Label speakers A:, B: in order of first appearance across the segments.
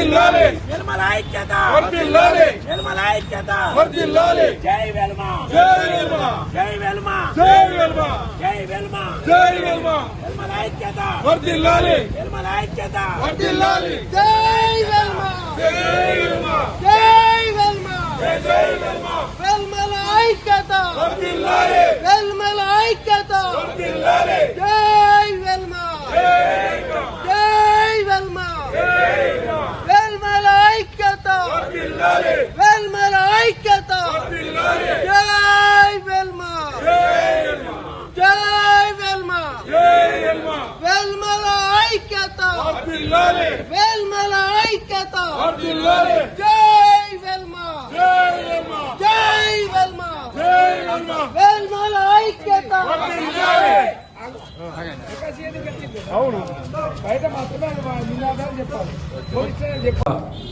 A: వర్దిల్లాలి
B: నిర్మల ఐక్యత
A: వర్దిల్లాలి
B: నిర్మల ఐక్యత
A: వర్దిల్లాలి
B: జై వెల్మ
A: జై వెల్మ
B: జై వెల్మ
A: జై వెల్మ
B: జై వెల్మ
A: జై వెల్మ
B: నిర్మల ఐక్యత
A: వర్దిల్లాలి
B: నిర్మల ఐక్యత
A: వర్దిల్లాలి
C: జై వెల్మ
A: జై వెల్మ
C: జై వెల్మ
A: జై జై వెల్మ
C: వెల్మల ఐక్యత
A: వర్దిల్లాలి
C: వెల్మల ఐక్యత
A: వర్దిల్లాలి
C: జై వెల్మ జై వెల్మ వెల్మల ఐక్యత
A: వర్దిల్లాలి
C: వెల్మల ఐక్యత
A: వర్దిల్లాలి
C: జై వెల్మ జై వెల్మ
A: జై వెల్మ
C: వెల్మల ఐక్యత వెల్మల ఐక్యత జై వెల్మ.
A: జై వెల్మ.
C: వెల్మల ఐక్యత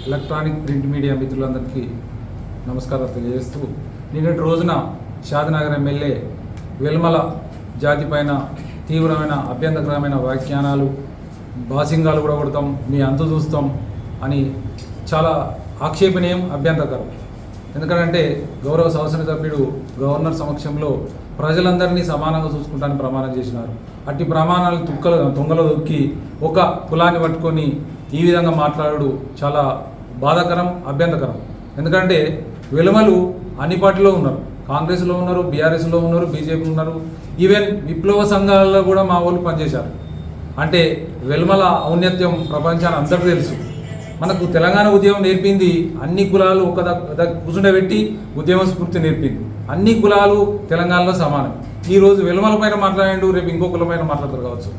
D: ఎలక్ట్రానిక్ ప్రింట్ మీడియా మిత్రులందరికీ నమస్కారం తెలియజేస్తూ నిన్నటి రోజున షాద్నగర్ ఎమ్మెల్యే వెల్మల జాతి పైన తీవ్రమైన అభ్యంతరకరమైన వ్యాఖ్యానాలు బాసింగాలు కూడా కొడతాం మీ అంతు చూస్తాం అని చాలా ఆక్షేపణీయం అభ్యంతరకరం. ఎందుకంటే గౌరవ శాసనసభ్యుడు గవర్నర్ సమక్షంలో ప్రజలందరినీ సమానంగా చూసుకుంటానని ప్రమాణం చేసినారు. అట్టి ప్రమాణాలు తుక్కల తొంగలో దొక్కి ఒక కులాన్ని పట్టుకొని ఈ విధంగా మాట్లాడడు చాలా బాధాకరం అభ్యంతకరం ఎందుకంటే వెలుమలు అన్ని పార్టీలో ఉన్నారు. కాంగ్రెస్లో ఉన్నారు బీఆర్ఎస్లో ఉన్నారు బీజేపీ ఉన్నారు. ఈవెన్ విప్లవ సంఘాలలో కూడా మా వాళ్ళు పనిచేశారు. అంటే వెల్మల ఔన్నత్యం ప్రపంచాన్ని అందరికీ తెలుసు. మనకు తెలంగాణ ఉద్యమం నేర్పింది అన్ని కులాలు ఒక కూర్చుండబెట్టి ఉద్యమ స్ఫూర్తి నేర్పింది. అన్ని కులాలు తెలంగాణలో సమానం. ఈ రోజు వెలుమల పైన మాట్లాడిండు రేపు ఇంకో కుల పైన మాట్లాడతారు కావచ్చు.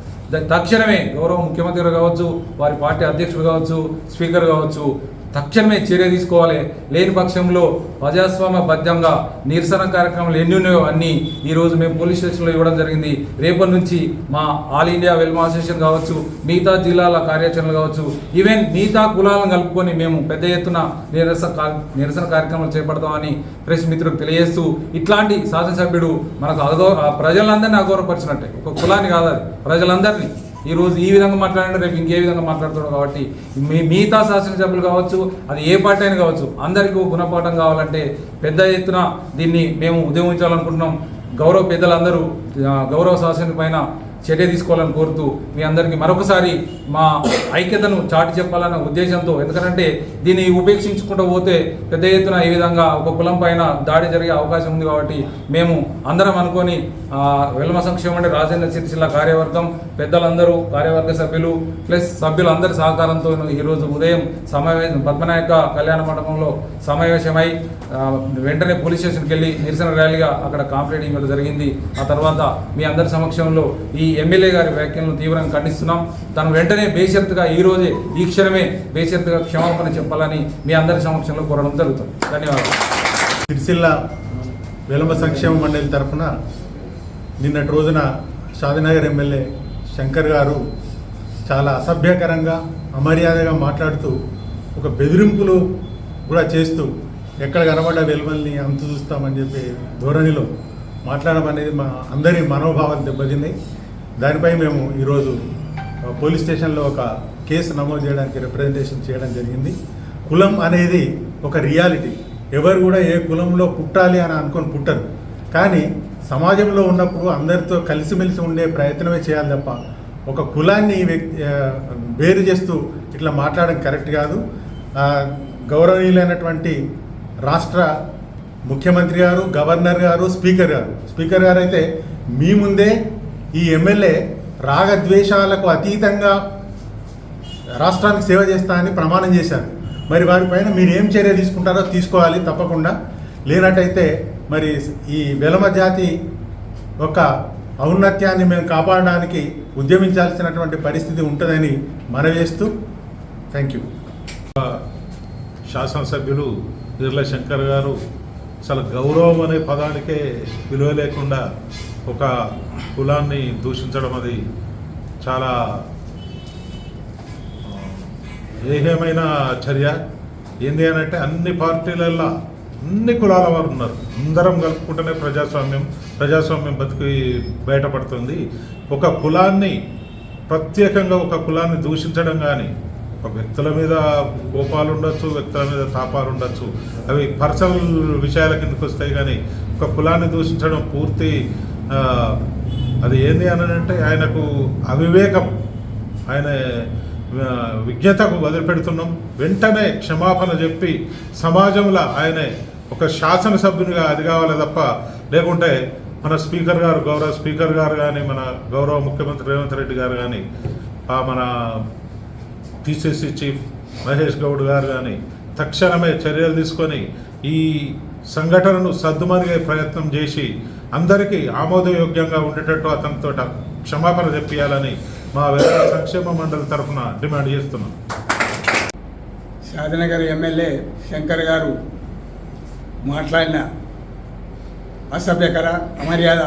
D: తక్షణమే గౌరవ ముఖ్యమంత్రి కావచ్చు వారి పార్టీ అధ్యక్షుడు కావచ్చు స్పీకర్ కావచ్చు తక్షణమే చర్య తీసుకోవాలి. లేని పక్షంలో ప్రజాస్వామ్య బద్ధంగా నిరసన కార్యక్రమాలు ఎన్ని ఉన్నాయో అన్నీ ఈరోజు మేము పోలీస్ స్టేషన్లో ఇవ్వడం జరిగింది. రేపటి నుంచి మా ఆల్ ఇండియా వెల్మా అసోసియేషన్ కావచ్చు మిగతా జిల్లాల కార్యాచరణలు కావచ్చు ఈవెన్ మిగతా కులాలను కలుపుకొని మేము పెద్ద ఎత్తున నిరసన నిరసన కార్యక్రమాలు చేపడతామని ప్రెస్ మిత్రులకు తెలియజేస్తూ ఇట్లాంటి శాసనసభ్యుడు మనకు అగౌ ప్రజలందరినీ అగౌరవపరిచినట్టే ఒక కులాన్ని కాదు అది. ప్రజలందరినీ. ఈరోజు ఈ విధంగా మాట్లాడినా రేపు ఇంకే విధంగా మాట్లాడుతున్నాడు కాబట్టి మీ మిగతా శాసనసభ్యులు కావచ్చు అది ఏ పార్టీ అయినా కావచ్చు అందరికీ గుణపాఠం కావాలంటే పెద్ద ఎత్తున దీన్ని మేము ఉద్యమించాలనుకుంటున్నాం. గౌరవ పెద్దలందరూ గౌరవ శాసన పైన చర్య తీసుకోవాలని కోరుతూ మీ అందరికీ మరొకసారి మా ఐక్యతను చాటి చెప్పాలన్న ఉద్దేశంతో. ఎందుకంటే దీన్ని ఉపేక్షించుకుంటూ పోతే పెద్ద ఎత్తున ఈ విధంగా ఒక కులం పైన దాడి జరిగే అవకాశం ఉంది కాబట్టి మేము అందరం అనుకొని వెల్మ సంక్షేమం అంటే రాజేంద్ర సిరిసిల్ల కార్యవర్గం పెద్దలందరూ కార్యవర్గ సభ్యులు ప్లస్ సభ్యులు అందరి సహకారంతో ఈరోజు ఉదయం సమావేశం పద్మనాయక కళ్యాణ మండపంలో సమావేశమై వెంటనే పోలీస్ స్టేషన్కి వెళ్ళి నిరసన ర్యాలీగా అక్కడ కాంప్లీట్ ఇవ్వడం జరిగింది. ఆ తర్వాత మీ అందరి సమక్షంలో ఈ ఎమ్మెల్యే గారి వ్యాఖ్యలను తీవ్రంగా ఖండిస్తున్నాం. తను వెంటనే బేషరత్గా ఈ రోజే ఈ క్షణమే బేషరత్గా క్షమాపణ చెప్పాలని మీ అందరి సమక్షంలో కోరడం జరుగుతుంది. ధన్యవాదాలు.
E: సిరిసిల్ల వెలమ సంక్షేమ మండలి తరఫున నిన్నటి రోజున షాదినగర్ ఎమ్మెల్యే శంకర్ గారు చాలా అసభ్యకరంగా అమర్యాదగా మాట్లాడుతూ ఒక బెదిరింపులు కూడా చేస్తూ ఎక్కడ కనబడ్డ వెలువల్ని అంతు చూస్తామని చెప్పి ధోరణిలో మాట్లాడడం అనేది మా అందరి మనోభావాలు దెబ్బతిన్నాయి. దానిపై మేము ఈరోజు పోలీస్ స్టేషన్లో ఒక కేసు నమోదు చేయడానికి రిప్రజెంటేషన్ చేయడం జరిగింది. కులం అనేది ఒక రియాలిటీ ఎవరు కూడా ఏ కులంలో పుట్టాలి అని అనుకొని పుట్టరు. కానీ సమాజంలో ఉన్నప్పుడు అందరితో కలిసిమెలిసి ఉండే ప్రయత్నమే చేయాలి తప్ప ఒక కులాన్ని వేరు చేస్తూ ఇట్లా మాట్లాడడం కరెక్ట్ కాదు. గౌరవనీయులైనటువంటి రాష్ట్ర ముఖ్యమంత్రి గారు గవర్నర్ గారు స్పీకర్ గారు. స్పీకర్ గారు అయితే మీ ముందే ఈ ఎమ్మెల్యే రాగద్వేషాలకు అతీతంగా రాష్ట్రానికి సేవ చేస్తా అని ప్రమాణం చేశారు. మరి వారిపైన మీరు ఏం చర్య తీసుకుంటారో తీసుకోవాలి తప్పకుండా. లేనట్టయితే మరి ఈ వెలమ జాతి ఒక ఔన్నత్యాన్ని మేము కాపాడడానికి ఉద్యమించాల్సినటువంటి పరిస్థితి ఉంటుందని మనవేస్తూ థ్యాంక్ యూ.
F: శాసనసభ్యులు నిర్ల శంకర్ గారు అసలు గౌరవం అనే పదానికే విలువ లేకుండా ఒక కులాన్ని దూషించడం అది చాలా ఏహేమైన ఏహ్యమైన చర్య? ఏంది అనంటే అన్ని పార్టీలల్లో అన్ని కులాల వారు ఉన్నారు. అందరం కలుపుకుంటేనే ప్రజాస్వామ్యం ప్రజాస్వామ్యం బతికి బయటపడుతుంది. ఒక కులాన్ని ప్రత్యేకంగా ఒక కులాన్ని దూషించడం కానీ ఒక వ్యక్తుల మీద కోపాలు ఉండొచ్చు వ్యక్తుల మీద తాపాలు ఉండొచ్చు అవి పర్సనల్ విషయాల కిందకు వస్తాయి కానీ ఒక కులాన్ని దూషించడం పూర్తి అది ఏంది అని అంటే ఆయనకు అవివేకం ఆయన విజ్ఞతకు వదిలిపెడుతున్నాం. వెంటనే క్షమాపణ చెప్పి సమాజంలో ఆయన ఒక శాసనసభ్యునిగా అది కావాలి తప్ప లేకుంటే మన స్పీకర్ గారు గౌరవ స్పీకర్ గారు కానీ మన గౌరవ ముఖ్యమంత్రి రేవంత్ రెడ్డి గారు కానీ ఆ మన పిసిసి చీఫ్ మహేష్ గౌడ్ గారు కానీ తక్షణమే చర్యలు తీసుకొని ఈ సంఘటనను సర్దుమరిగే ప్రయత్నం చేసి అందరికీ ఆమోదయోగ్యంగా ఉండేటట్టు అతనితో క్షమాపణ చెప్పియాలని మా వేరే సంక్షేమ మండలి తరఫున డిమాండ్ చేస్తున్నాం.
G: షాదినగర్ ఎమ్మెల్యే శంకర్ గారు మాట్లాడిన అసభ్యకర అమర్యాద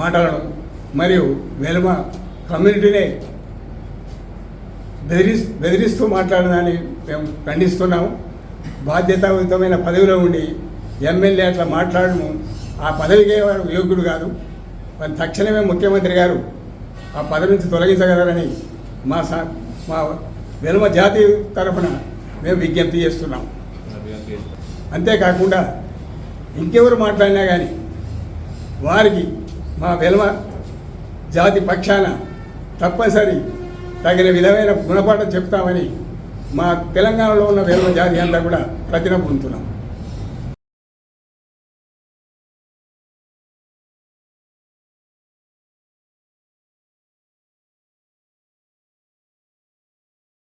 G: మాటలను మరియు వెలుమ కమ్యూనిటీనే బెదిరి బెదిరిస్తూ మాట్లాడదాన్ని మేము ఖండిస్తున్నాము. బాధ్యతాయుతమైన పదవిలో ఉండి ఎమ్మెల్యే అట్లా మాట్లాడము ఆ పదవికే వాడు యోగ్యుడు కాదు. మరి తక్షణమే ముఖ్యమంత్రి గారు ఆ పదవి నుంచి తొలగించగలరని మా సా మా వెలుమ జాతి తరఫున మేము విజ్ఞప్తి చేస్తున్నాం. అంతేకాకుండా ఇంకెవరు మాట్లాడినా కానీ వారికి మా వెలుమ జాతి పక్షాన తప్పనిసరి తగిన విధమైన గుణపాఠం చెప్తామని మా తెలంగాణలో ఉన్న వెలుమ జాతి అంతా కూడా ప్రతిన పొందుతున్నాం